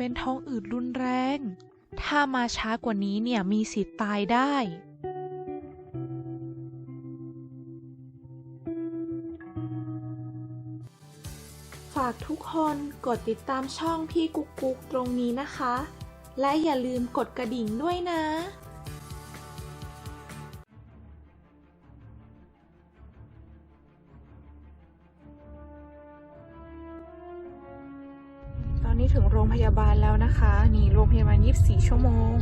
เป็นท้องอืดรุนแรง ถ้ามาช้ากว่านี้เนี่ยมีสิทธิ์ตายได้ ฝากทุกคนกดติดตามช่องพี่กุ๊กกุ๊กตรงนี้นะคะ และอย่าลืมกดกระดิ่งด้วยนะ อนนี้ถึงโรงพยาบาลแล้วนะคะ นี่โรงพยาบาล 24 ชั่วโมง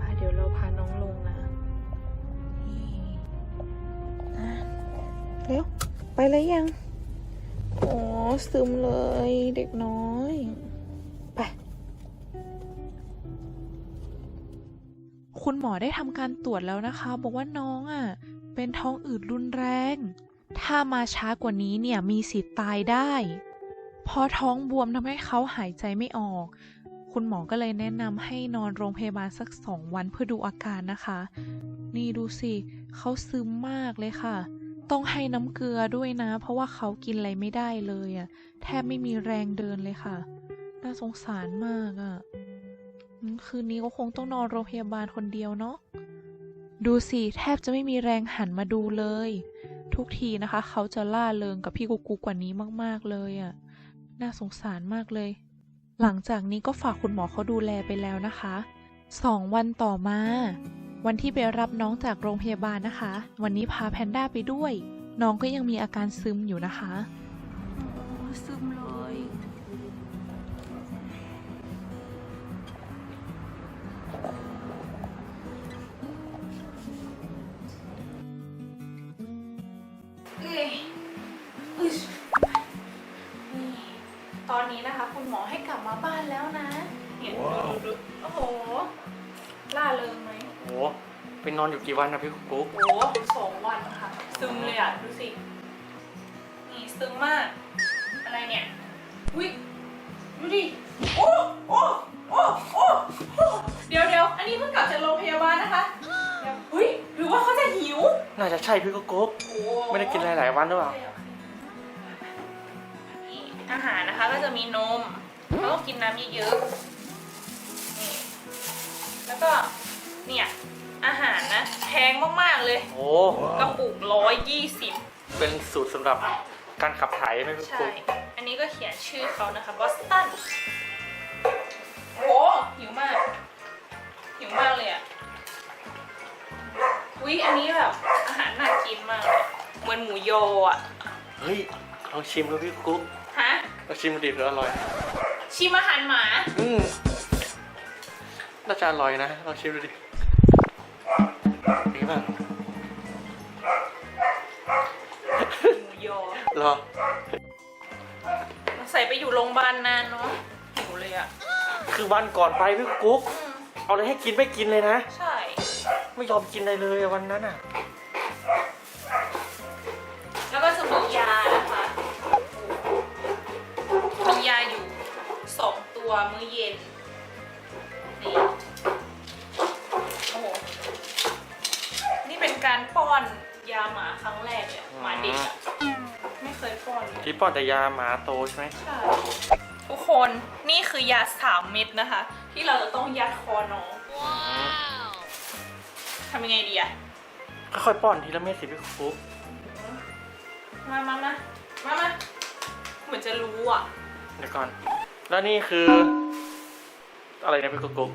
มเดี๋ยวเราพาน้องลงนะนี่เร็ว ไปเลยยัง โอ้ซึมเลยเด็กน้อย ไป คุณหมอได้ทำการตรวจแล้วนะคะ บอกว่าน้องอะ เป็นท้องอืดรุนแรงถ้ามาช้ากว่านี้เนี่ยมีสิทธิ์ตายได้ พอท้องบวมทำให้เขาหายใจไม่ออก คุณหมอก็เลยแนะนำให้นอนโรงพยาบาลสักสองวันเพื่อดูอาการนะคะ นี่ดูสิเขาซึมมากเลยค่ะ ต้องให้น้ำเกลือด้วยนะ เพราะว่าเขากินอะไรไม่ได้เลยอะ่ะแทบไม่มีแรงเดินเลยค่ะ น่าสงสารมากอะ่ะคืนนี้ก็คงต้องนอนโรงพยาบาลคนเดียวเนาะดูสิแทบจะไม่มีแรงหันมาดูเลย ทุกทีนะคะ เขาจะล่าเริงกับพี่กุ๊กกุ๊กกว่านี้มาก ๆ เลยอะ่ะ น่าสงสารมากเลย หลังจากนี้ก็ฝากคุณหมอเขาดูแลไปแล้วนะคะสองวันต่อมา วันที่ไปรับน้องจากโรงพยาบาลนะคะ วันนี้พาแพนด้าไปด้วย น้องก็ยังมีอาการซึมอยู่นะคะซึมเลยเอ้ยอุ๊ นนี้นะคะ คุณหมอให้กลับมาบ้านแล้วนะเห็นดูดูดูโอ้โหล่าเริงไหมโหไปนอนอยู่กี่วันนะพี่กุ๊กโอ้โหสองวันค่ะซึมเลยอะดูสินี่ซึมมาก อะไรเนี่ยอุ้ยดูดิโอ้โอ้โอ้โอ้โอ้เดี๋ยวเดี๋ยวอันนี้เพิ่งกลับจากโรงพยาบาลนะคะเดี๋ยวอุ้ยหรือว่าเขาจะหิว น่าจะใช่พี่กุ๊กโอ้ไม่ได้กินอะไรหลายวันหรือเปล่านี่ อาหารนะคะก็จะมีนมแล้วก็กินน้ำเยอะๆนี่แล้วก็เนี่ยอาหารนะแพงมากๆเลยโอ้ กระปุกร้อยยี่สิบเป็นสูตรสำหรับการขับถ่ายไหมพี่ใช่กุ๊กอันนี้ก็เขียนชื่อเขานะคะบอสตันโอ้หิวมาก หิวมากเลยอะวิอันนี้แบบอาหารน่ากินมากเลยเหมือนหมูโยอะ เฮ้ย ลองชิมดูพี่กุ๊ก ฮะลองชิมดูดิเผื่ออร่อย ชิมอาหารหมา อืมน่าจะอร่อยนะลองชิมดูดิดีป่ะหมูโยรอใส่ไปอยู่โรงพยาบาลนานเนาะหิวเลยอะ คือวันก่อนไปพี่กุ๊กอืมเอาอะไรให้กินไม่กินเลยนะ ใช่ ไม่ยอมกินอะไรเลยวันนั้นอะ มื้อเย็น นี่ โอ้โห นี่เป็นการป้อนยาหมาครั้งแรกเลยอะหมาเด็กอะไม่เคยป้อนเลย ที่ป้อนแต่ยาหมาโตใช่ไหมใช่ทุกคนนี่คือยาสามเม็ดนะคะ ที่เราจะต้องยัดคอน้องทำยังไงดีอะค่อยๆป้อนทีละเม็ดสิพี่กุ๊กมามามามามาเหมือนจะรู้อะเดี๋ยวก่อน แล้วนี่คือ อะไรนะพี่กุ๊กกุ๊ก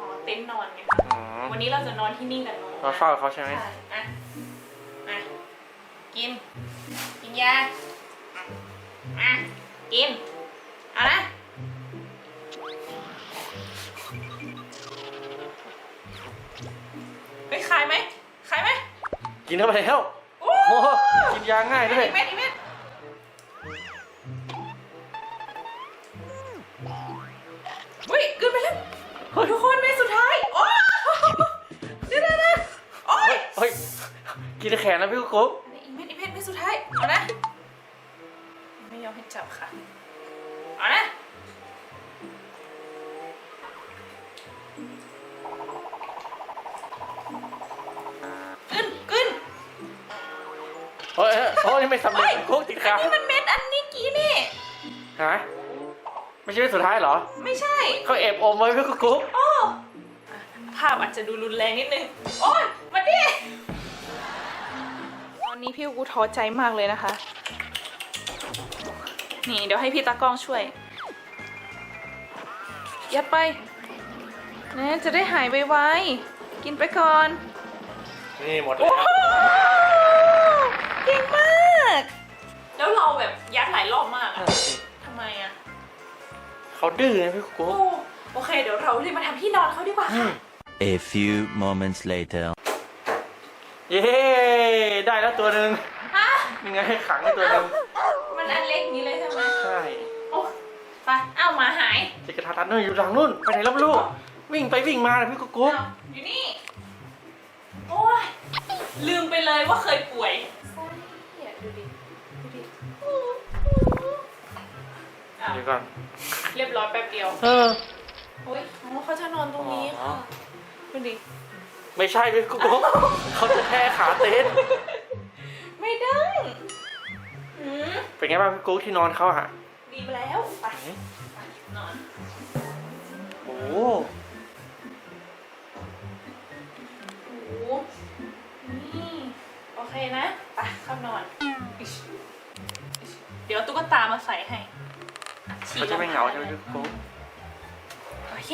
อ๋อเต็นท์นอนไงคะอ๋อวันนี้เราจะนอนที่นี่กันน้องเราเฝ้าเขาใช่ไหมใช่อะอะกิน กินยาอะกิน เอานะไปขายไหมขายไหมกินเข้าไปแล้ว โอ้โอ้โหกินยาง่ายด้วยอีกเม็ดอีกเม็ด เกินไปแล้วเฮ้ยทุกคนเม็ดสุดท้าย โอ้เดี๋ยวเดี๋ยวเดี๋ยวโอ้ยเฮ้ยกินแขนแล้วพี่กุ๊กอีกเม็ดอีกเม็ดเม็ดสุดท้าย เอานะ ไม่ยอมให้จับค่ะ เอานะขึ้นขึ้นเฮ้ยเฮ้ยโอ้ยไม่สำเร็จกุ๊กติดขานี่มันเม็ดอันนี้กี้นี่ฮะโอ้ ไม่ใช่เรื่องสุดท้ายเหรอ ไม่ใช่ เขาเอบอมไว้พี่กุ๊กกุ๊กโอ้ภาพอาจจะดูรุนแรงนิดนึง โอ้ยมาดิ ตอนนี้พี่กูท้อใจมากเลยนะคะ นี่เดี๋ยวให้พี่ตากล้องช่วย ยัดไปนะจะได้หายไวๆกินไปก่อน นี่หมดแล้โอ้วโหเก่งมาก แล้วเราแบบยัดหลายรอบมากอะนั่นสิทำไมอะ เขาดื้อไงพี่กุ๊กโอ้กุ๊กโอเค เดี๋ยวเรารีบมาทำที่นอนเขาดีกว่าอืค่ะม A few moments later. เย้ได้แล้วตัวหนึ่งฮะยังไงให้ขังได้ตัวหนึ่งมันอันเล็กนี้เลยใช่ไหมใช่โอ้ไปเอ้าหมาหายจิกระทาทันนู่นอยู่หลังนู่นไปไหนแล้วไม่รู้วิ่งไปวิ่งมาเลยพี่กุ๊กกุ๊กเอ้าอยู่นี่ โอ้ยลืมไปเลยว่าเคยป่วยใช่เนี่ย อ้าวเดี๋ยวก่อนเรียบร้อยแป๊บเดียวเออ โอ้ยอ๋อเขาจะนอนตรงนี้อ๋อ ค่ะดูดิไม่ใช่พี่กุ๊กกุ๊กเขาจะแค่ขาเต้นไม่ได้อืมเป็นไงบ้างพี่กุ๊กที่นอนเขาอะดีมาแล้วไปไปนอน โอ้โอ้โหนี่โอเคนะไปเข้านอนอิ๊ชอิ๊ชเดี๋ยวตุ๊กตามาใส่ให้ ฉีเขาจะไม่เหงาลใช่ไหมพี่กุ๊กโอเค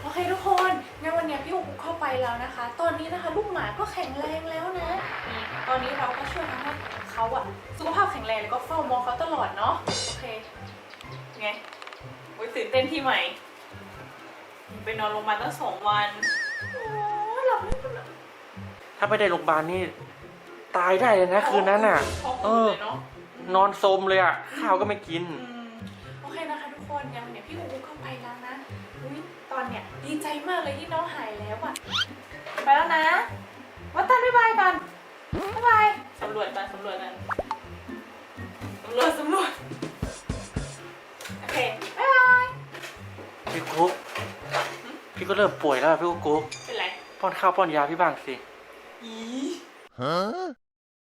โอเคทุกคนงั้นวันเนี้ยพี่อุกเข้าไปแล้วนะคะ ตอนนี้นะคะลูกหมาก็แข็งแรงแล้วนะนี่ตอนนี้เราก็ช่วยทำให้เขาอะสุขภาพแข็งแรงแล้วก็เฝ้ามองเขาตลอดเนาะ โอเค ไงโอ้ยตื่นเต้นที่ใหม่ ไปนอนโรงพยาบาลตั้งสองวันโอ้ยหลับไม่หลับถ้าไม่ได้โรงพยาบาลนี่ ตายได้เลยนะคืนนั้นอะท้องเออืดอเลยเนาะ นอนโซมเลยอะ ข้าวก็ไม่กิน อืมโอเคนะคะทุกคนยังเนี่ยพี่อูเข้าไปแล้วนะอุ้ยตอนเนี่ยดีใจมากเลยที่น้องหายแล้วอะไปแล้วนะ วัตตันบ๊ายบายกันบ๊ายบายสำรวจกันสำรวจกันสำรวจสำรวจโอเคบ๊ายบายพี่กุ๊กพี่ก็เริ่มป่วยแล้วอะพี่กุ๊กเป็นไร ป้อนข้าวป้อนยาพี่บ้างสิ อี Huh?